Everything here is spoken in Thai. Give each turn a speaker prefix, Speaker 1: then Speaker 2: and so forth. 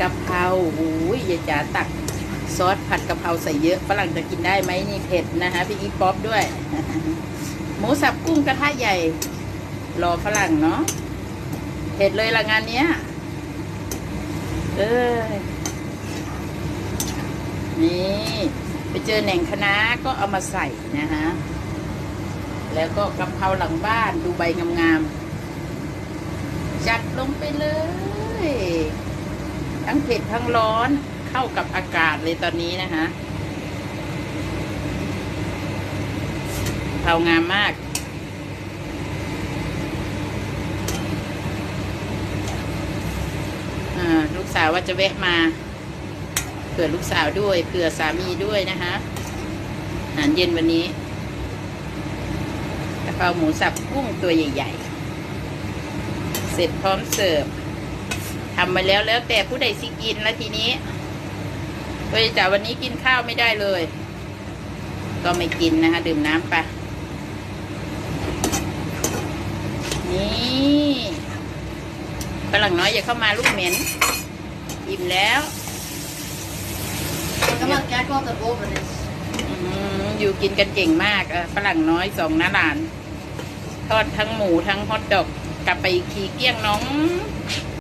Speaker 1: กะเพราโอ้ยยายจ๋าตักซอสผัดกะเพราใส่เยอะฝรั่งจะกินได้ไหมนี่เผ็ดนะคะพี่อีป๊อปด้วย หมูสับกุ้งกระทะใหญ่ รอฝรั่งเนาะเผ็ดเลยละงานเนี้ยเออนี่ไปเจอแหน่งคณะก็เอามาใส่นะคะแล้วก็กะเพราหลังบ้านดูใบงามๆจัดลงไปเลย ผ็ดทั้งร้อนเข้ากับอากาศเลยตอนนี้นะคะเผางามมากอ่าลูกสาวว่าจะแวะมาเผื่อลูกสาวด้วยเผื่อสามีด้วยนะคะอาหารเย็นวันนี้กะเพราหมูสับกุ้งตัวใหญ่ ๆ เสร็จพร้อมเสิร์ฟ ทำมาแล้วแล้วแต่ผู้ใดสิกินแล้วทีนี้เฮ้ยแต่วันนี้กินข้าวไม่ได้เลย ก็ไม่กินนะคะ ดื่มน้ำไปะนี่ฝรั่งน้อยอย่าเข้ามาลูกเหม็นอิ่มแล้ว
Speaker 2: Kan man kijken wat er boven is?
Speaker 1: อืมอยู่กินกันเก่งมากเออฝรั่งน้อยสองน้าหลาน ทอดทั้งหมูทั้งฮอทดอก กลับไปอีกทีเกลี้ยงน้อง